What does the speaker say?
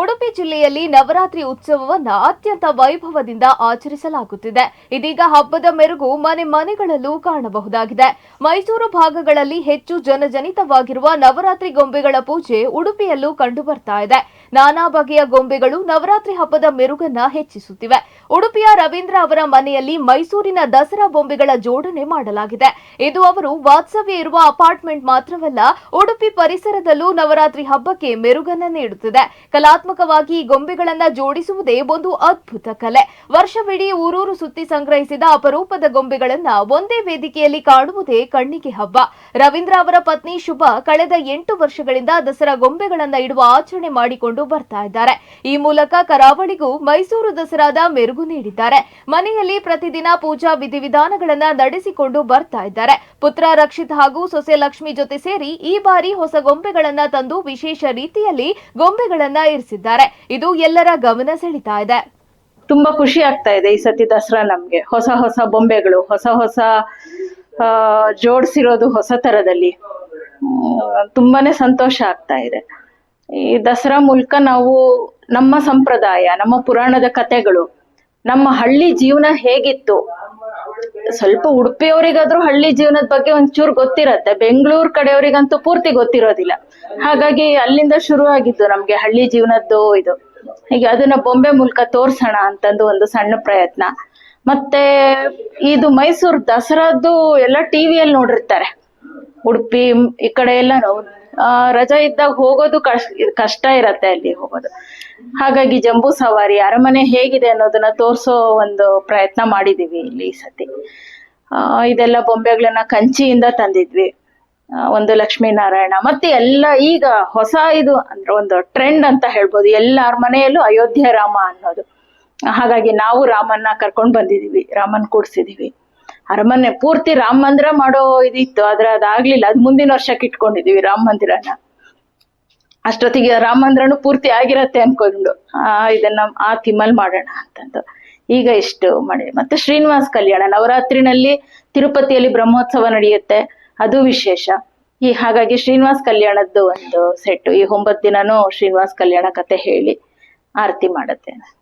ಉಡುಪಿ ಜಿಲ್ಲೆಯಲ್ಲಿ ನವರಾತ್ರಿ ಉತ್ಸವವನ್ನು ಅತ್ಯಂತ ವೈಭವದಿಂದ ಆಚರಿಸಲಾಗುತ್ತಿದೆ. ಇದೀಗ ಹಬ್ಬದ ಮೆರುಗು ಮನೆ ಮನೆಗಳಲ್ಲೂ ಕಾಣಬಹುದಾಗಿದೆ. ಮೈಸೂರು ಭಾಗಗಳಲ್ಲಿ ಹೆಚ್ಚು ಜನಜನಿತವಾಗಿರುವ ನವರಾತ್ರಿ ಗೊಂಬೆಗಳ ಪೂಜೆ ಉಡುಪಿಯಲ್ಲೂ ಕಂಡುಬರ್ತಾ ಇದೆ. ನಾನಾ ಬಗೆಯ ಗೊಂಬೆಗಳು ನವರಾತ್ರಿ ಹಬ್ಬದ ಮೆರುಗನ್ನ ಹೆಚ್ಚಿಸುತ್ತಿವೆ. ಉಡುಪಿಯ ರವೀಂದ್ರ ಅವರ ಮನೆಯಲ್ಲಿ ಮೈಸೂರಿನ ದಸರಾ ಬೊಂಬೆಗಳ ಜೋಡಣೆ ಮಾಡಲಾಗಿದೆ. ಇದು ಅವರು ವಾತ್ಸವ್ಯ ಇರುವ ಅಪಾರ್ಟ್ಮೆಂಟ್ ಮಾತ್ರವಲ್ಲ, ಉಡುಪಿ ಪರಿಸರದಲ್ಲೂ ನವರಾತ್ರಿ ಹಬ್ಬಕ್ಕೆ ಮೆರುಗನ್ನ ನೀಡುತ್ತಿದೆ. ಕಲಾತ್ಮಕವಾಗಿ ಈ ಗೊಂಬೆಗಳನ್ನ ಜೋಡಿಸುವುದೇ ಒಂದು ಅದ್ಭುತ ಕಲೆ. ವರ್ಷವಿಡೀ ಊರೂರು ಸುತ್ತಿ ಸಂಗ್ರಹಿಸಿದ ಅಪರೂಪದ ಗೊಂಬೆಗಳನ್ನ ಒಂದೇ ವೇದಿಕೆಯಲ್ಲಿ ಕಾಣುವುದೇ ಕಣ್ಣಿಗೆ ಹಬ್ಬ. ರವೀಂದ್ರ ಅವರ ಪತ್ನಿ ಶುಭ ಕಳೆದ ಎಂಟು ವರ್ಷಗಳಿಂದ ದಸರಾ ಗೊಂಬೆಗಳನ್ನ ಇಡುವ ಆಚರಣೆ ಮಾಡಿಕೊಂಡು ಬರ್ತಾ ಇದ್ದಾರೆ. ಈ ಮೂಲಕ ಕರಾವಳಿಗೂ ಮೈಸೂರು ದಸರಾದ ಮೆರುಗು ನೀಡಿದ್ದಾರೆ. ಮನೆಯಲ್ಲಿ ಪ್ರತಿದಿನ ಪೂಜಾ ವಿಧಿವಿಧಾನಗಳನ್ನ ನಡೆಸಿಕೊಂಡು ಬರ್ತಾ ಇದ್ದಾರೆ. ಪುತ್ರ ರಕ್ಷಿತ್ ಹಾಗೂ ಸೊಸೆ ಲಕ್ಷ್ಮಿ ಜೊತೆ ಸೇರಿ ಈ ಬಾರಿ ಹೊಸ ಗೊಂಬೆಗಳನ್ನ ತಂದು ವಿಶೇಷ ರೀತಿಯಲ್ಲಿ ಗೊಂಬೆಗಳನ್ನ ಇರಿಸಿದ್ದಾರೆ. ಇದು ಎಲ್ಲರ ಗಮನ ಸೆಳೀತಾ ಇದೆ. ತುಂಬಾ ಖುಷಿ ಆಗ್ತಾ ಇದೆ ಈ ಸತಿ ದಸರಾ ನಮ್ಗೆ. ಹೊಸ ಹೊಸ ಬೊಂಬೆಗಳು ಹೊಸ ಹೊಸ ಜೋಡಿಸಿರೋದು ಜೋಡ್ಸಿರೋದು ಹೊಸ ತರದಲ್ಲಿ. ತುಂಬಾನೇ ಸಂತೋಷ ಆಗ್ತಾ ಇದೆ. ಈ ದಸರಾ ಮೂಲಕ ನಾವು ನಮ್ಮ ಸಂಪ್ರದಾಯ, ನಮ್ಮ ಪುರಾಣದ ಕಥೆಗಳು, ನಮ್ಮ ಹಳ್ಳಿ ಜೀವನ ಹೇಗಿತ್ತು? ಸ್ವಲ್ಪ ಉಡುಪಿಯವರಿಗಾದ್ರೂ ಹಳ್ಳಿ ಜೀವನದ ಬಗ್ಗೆ ಒಂಚೂರು ಗೊತ್ತಿರತ್ತೆ. ಬೆಂಗಳೂರು ಕಡೆಯವರಿಗಂತೂ ಪೂರ್ತಿ ಗೊತ್ತಿರೋದಿಲ್ಲ. ಹಾಗಾಗಿ ಅಲ್ಲಿಂದ ಶುರು ಆಗಿದ್ದು ನಮ್ಗೆ ಹಳ್ಳಿ ಜೀವನದ್ದು ಇದು. ಹೀಗೆ ಅದನ್ನ ಬೊಂಬೆ ಮೂಲಕ ತೋರ್ಸೋಣ ಅಂತಂದು ಒಂದು ಸಣ್ಣ ಪ್ರಯತ್ನ. ಮತ್ತೆ, ಇದು ಮೈಸೂರು ದಸರಾದ್ದು ಎಲ್ಲ ಟಿವಿಯಲ್ಲಿ ನೋಡಿರ್ತಾರೆ. ಉಡುಪಿ ಈ ಕಡೆ ಎಲ್ಲ ಆ, ರಜಾ ಇದ್ದಾಗ ಹೋಗೋದು ಕಷ್ಟ ಇರತ್ತೆ ಅಲ್ಲಿ ಹೋಗೋದು. ಹಾಗಾಗಿ ಜಂಬೂ ಸವಾರಿ ಅರಮನೆ ಹೇಗಿದೆ ಅನ್ನೋದನ್ನ ತೋರ್ಸೋ ಒಂದು ಪ್ರಯತ್ನ ಮಾಡಿದೀವಿ ಇಲ್ಲಿ ಸತಿ. ಇದೆಲ್ಲ ಬೊಂಬೆಗಳನ್ನ ಕಂಚಿಯಿಂದ ತಂದಿದ್ವಿ. ಒಂದು ಲಕ್ಷ್ಮೀನಾರಾಯಣ ಮತ್ತೆ ಎಲ್ಲ ಈಗ ಹೊಸ ಇದು ಅಂದ್ರೆ ಒಂದು ಟ್ರೆಂಡ್ ಅಂತ ಹೇಳ್ಬೋದು. ಎಲ್ಲಾರ ಮನೆಯಲ್ಲೂ ಅಯೋಧ್ಯೆ ರಾಮ ಅನ್ನೋದು. ಹಾಗಾಗಿ ನಾವು ರಾಮನ್ನ ಕರ್ಕೊಂಡ್ ಬಂದಿದೀವಿ ರಾಮನ್ ಕೂಡ್ಸಿದೀವಿ. ಅರಮನೆ ಪೂರ್ತಿ ರಾಮ ಮಂದಿರ ಮಾಡೋ ಇದಿತ್ತು, ಆದ್ರೆ ಅದಾಗ್ಲಿಲ್ಲ. ಅದ್ ಮುಂದಿನ ವರ್ಷಕ್ಕೆ ಇಟ್ಕೊಂಡಿದೀವಿ ರಾಮ ಮಂದಿರನ. ಅಷ್ಟೊತ್ತಿಗೆ ರಾಮ ಮಂದಿರನು ಪೂರ್ತಿ ಆಗಿರತ್ತೆ ಅನ್ಕೊಂಡು, ಆ, ಇದನ್ನ ಆ ತಿಮ್ಮಲ್ ಮಾಡೋಣ ಅಂತಂದು. ಈಗ ಇಷ್ಟು ಮಾಡಿ. ಮತ್ತೆ ಶ್ರೀನಿವಾಸ್ ಕಲ್ಯಾಣ, ನವರಾತ್ರಿನಲ್ಲಿ ತಿರುಪತಿಯಲ್ಲಿ ಬ್ರಹ್ಮೋತ್ಸವ ನಡೆಯುತ್ತೆ. ಅದು ವಿಶೇಷ. ಈ, ಹಾಗಾಗಿ ಶ್ರೀನಿವಾಸ್ ಕಲ್ಯಾಣದ್ದು ಒಂದು ಸೆಟ್ ಈ ಒಂಬತ್ತು ದಿನನೂ ಶ್ರೀನಿವಾಸ್ ಕಲ್ಯಾಣ ಕತೆ ಹೇಳಿ ಆರತಿ ಮಾಡುತ್ತೆ